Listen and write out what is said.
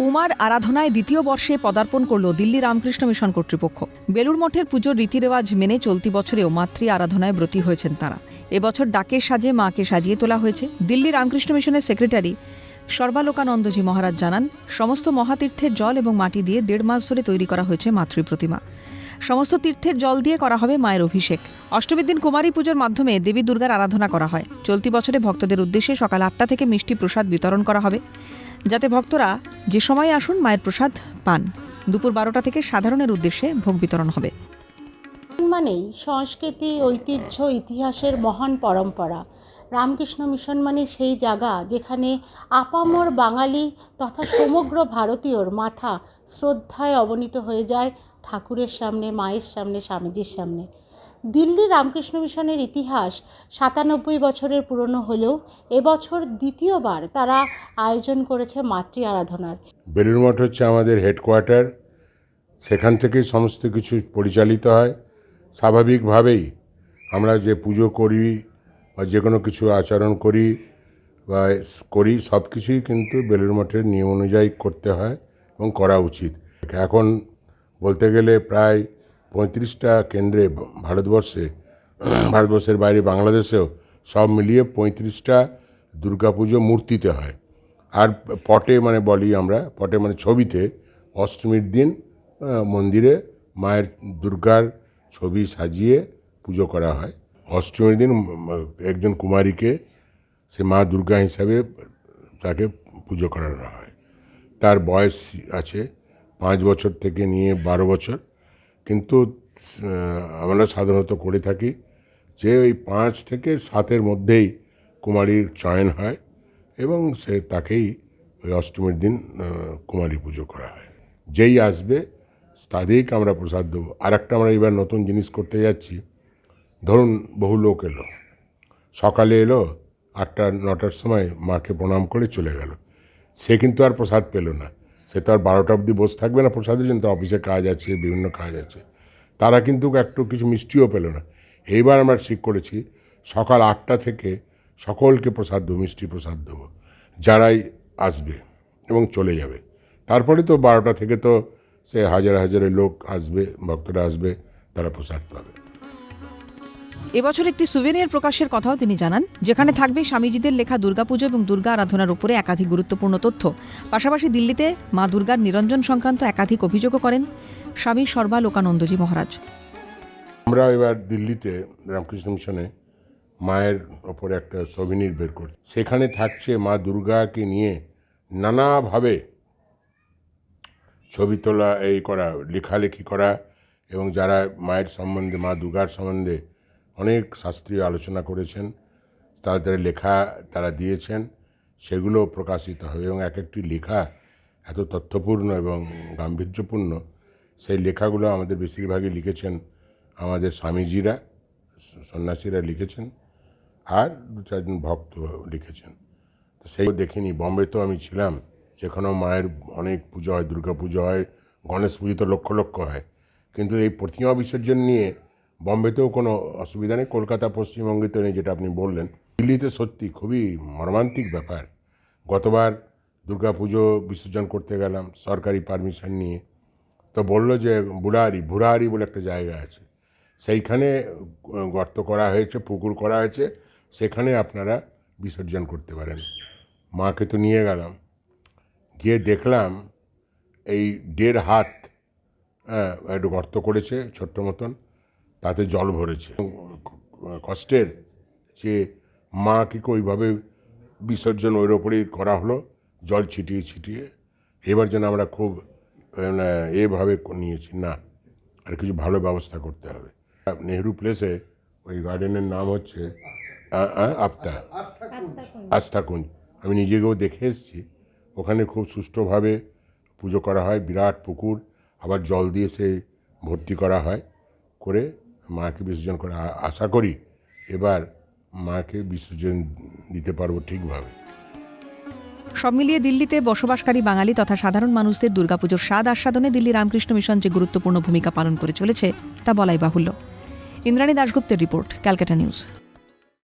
উমার আরাধনায় দ্বিতীয় বর্ষে পদার্পণ করল দিল্লি রামকৃষ্ণ মিশন কর্তৃপক্ষ। বেলুর মঠের পুজোর রীতিরেওয়াজ মেনে চলতি বছরেও মাতৃ আরাধনায় ব্রতী হয়েছেন তারা। এবছর ডাকের সাজে মাকে সাজিয়ে তোলা হয়েছে। দিল্লি রামকৃষ্ণ মিশনের সেক্রেটারি সর্বালোকানন্দজি মহারাজ জানান, সমস্ত মহাতীর্থের জল এবং মাটি দিয়ে দেড় মাস ধরে তৈরি করা হয়েছে মাতৃ প্রতিমা। সমস্ত তীর্থের জল দিয়ে করা হবে মায়ের অভিষেক। অষ্টমীর দিন কুমারী পুজোর মাধ্যমে দেবী দুর্গার আরাধনা করা হয়। চলতি বছরে ভক্তদের উদ্দেশ্যে সকাল আটটা থেকে মিষ্টি প্রসাদ বিতরণ করা হবে। যাতে ভক্তরা যে সময় আসুন মায়ের প্রসাদ পান। দুপুর বারোটা থেকে সাধারণের উদ্দেশ্যে ভোগ বিতরণ হবে। মানেই সংস্কৃতি, ঐতিহ্য, ইতিহাসের মহান পরম্পরা। রামকৃষ্ণ মিশন মানে সেই জায়গা যেখানে আপামর বাঙালি তথা সমগ্র ভারতীয়র মাথা শ্রদ্ধায় অবনীত হয়ে যায় ঠাকুরের সামনে, মায়ের সামনে, স্বামীজির সামনে। দিল্লি রামকৃষ্ণ মিশনের ইতিহাস সাতানব্বই বছরের পুরনো হলেও এবছর দ্বিতীয়বার তারা আয়োজন করেছে মাতৃ আরাধনার। বেলুড় মঠ হচ্ছে আমাদের হেডকোয়ার্টার। সেখান থেকেই সমস্ত কিছু পরিচালিত হয়। স্বাভাবিকভাবেই আমরা যে পুজো করি বা যে কোনো কিছু আচরণ করি বা করি, সব কিছুই কিন্তু বেলুড় মঠের নিয়ম অনুযায়ী করতে হয় এবং করা উচিত। এখন বলতে গেলে প্রায় পঁয়ত্রিশটা কেন্দ্রে ভারতবর্ষে, ভারতবর্ষের বাইরে বাংলাদেশেও সব মিলিয়ে পঁয়ত্রিশটা দুর্গাপুজো মূর্তিতে হয়। আর পটে মানে বলি আমরা, পটে মানে ছবিতে অষ্টমীর দিন মন্দিরে মায়ের দুর্গার ছবি সাজিয়ে পুজো করা হয়। অষ্টমীর দিন একজন কুমারীকে সে মা দুর্গা হিসাবে তাকে পুজো করানো হয়। তার বয়স আছে পাঁচ বছর থেকে নিয়ে বারো বছর। কিন্তু আমরা সাধারণত করে থাকি যে ওই পাঁচ থেকে সাতের মধ্যেই কুমারীর চয়ন হয় এবং সে তাকেই ওই অষ্টমীর দিন কুমারী পুজো করা হয়। যেই আসবে, তাদেরকে আমরা প্রসাদ দেবো। আর একটা আমরা এবার নতুন জিনিস করতে যাচ্ছি। ধরুন, বহু লোক এলো। সকালে এলো, আটটা, নটার সময় মাকে প্রণাম করে চলে গেল। সে কিন্তু আর প্রসাদ পেল না। সে তো আর বারোটা অবধি বসে থাকবে না। প্রসাদের জন্য তো অফিসে কাজ আছে, বিভিন্ন কাজ আছে। তারা কিন্তু একটু কিছু মিষ্টিও পেল না। এইবার আমরা ঠিক করেছি, সকাল আটটা থেকে সকলকে প্রসাদ দেবো, মিষ্টি প্রসাদ দেবো। যারাই আসবে এবং চলে যাবে। তারপরে তো বারোটা থেকে তো সে হাজার হাজারে লোক আসবে, ভক্তরা আসবে, তারা প্রসাদ পাবে। এবছর একটি সুভেনিয়ার প্রকাশের কথাও তিনি জানান, যেখানে থাকবে স্বামীজিদের লেখা দুর্গাপুজো এবং দুর্গা আরাধনার উপরে একাধিক গুরুত্বপূর্ণ তথ্য। পাশাপাশি দিল্লিতে মা দুর্গার নিরঞ্জন সংক্রান্ত একাধিক অভিযোগও করেন স্বামী সর্বালোকানন্দজি মহারাজ। আমরা এবার দিল্লিতে, রামকৃষ্ণ মিশনে মায়ের ওপরে একটা সভিনির বের করি সেখানে থাকছে মা দুর্গাকে নিয়ে নানাভাবে ছবি তোলা, এই করা, লেখালেখি করা এবং যারা মায়ের সম্বন্ধে, মা দুর্গার সম্বন্ধে অনেক শাস্ত্রীয় আলোচনা করেছেন, তাদের লেখা তারা দিয়েছেন, সেগুলো প্রকাশিত হবে এবং এক একটি লেখা এত তথ্যপূর্ণ এবং গাম্ভীর্যপূর্ণ, সেই লেখাগুলো আমাদের বেশিরভাগই লিখেছেন আমাদের স্বামীজিরা, সন্ন্যাসীরা লিখেছেন আর দু চারজন ভক্ত লিখেছেন। তো সেই দেখিনি, বম্বে তো আমি ছিলাম, সেখানেও মায়ের অনেক পুজো হয়, দুর্গা পুজো হয়, গণেশ পুজো তো লক্ষ লক্ষ হয়, কিন্তু এই প্রতিমা বিসর্জন নিয়ে বম্বেতেও কোনো অসুবিধা নেই। কলকাতা, পশ্চিমবঙ্গে তো নেই, যেটা আপনি বললেন। দিল্লিতে সত্যি খুবই মর্মান্তিক ব্যাপার। গতবার দুর্গা পুজো বিসর্জন করতে গেলাম, সরকারি পারমিশন নিয়ে। তো বলল যে বুড়াহারি ভুরাহারি বলে একটা জায়গা আছে। সেইখানে গর্ত করা হয়েছে, পুকুর করা হয়েছে। সেখানে আপনারা বিসর্জন করতে পারেন। মাকে তো নিয়ে গেলাম। গিয়ে দেখলাম এই দেড় হাত হ্যাঁ একটু গর্ত করেছে, ছোট্ট মতন। তাতে জল ভরেছে। কষ্টের যে মাকে ওইভাবে বিসর্জন ওর ওপরেই করা হলো জল ছিটিয়ে ছিটিয়ে। এবার যেন আমরা খুব মানে, এভাবে নিয়েছি না আর কিছু ভালো ব্যবস্থা করতে হবে। নেহরু প্লেসে ওই গার্ডেনের নাম হচ্ছে আপ্তা। আস্থাকুঞ্জ আমি নিজেকেও দেখে এসেছি। ওখানে খুব সুষ্ঠুভাবে পুজো করা হয় বিরাট পুকুর আবার জল দিয়ে সে ভর্তি করা হয় করে মাকে বিসর্জন করে আশা করি এবার মাকে বিসর্জন দিতে পারব ঠিকভাবে। সব মিলিয়ে দিল্লিতে বসবাসকারী বাঙালি তথা সাধারণ মানুষদের দুর্গাপুজোর স্বাদ আস্বাদনে দিল্লি রামকৃষ্ণ মিশন যে গুরুত্বপূর্ণ ভূমিকা পালন করে চলেছে, তা বলাই বাহুল্য। ইন্দ্রাণী দাশগুপ্তের রিপোর্ট, ক্যালকাটা নিউজ।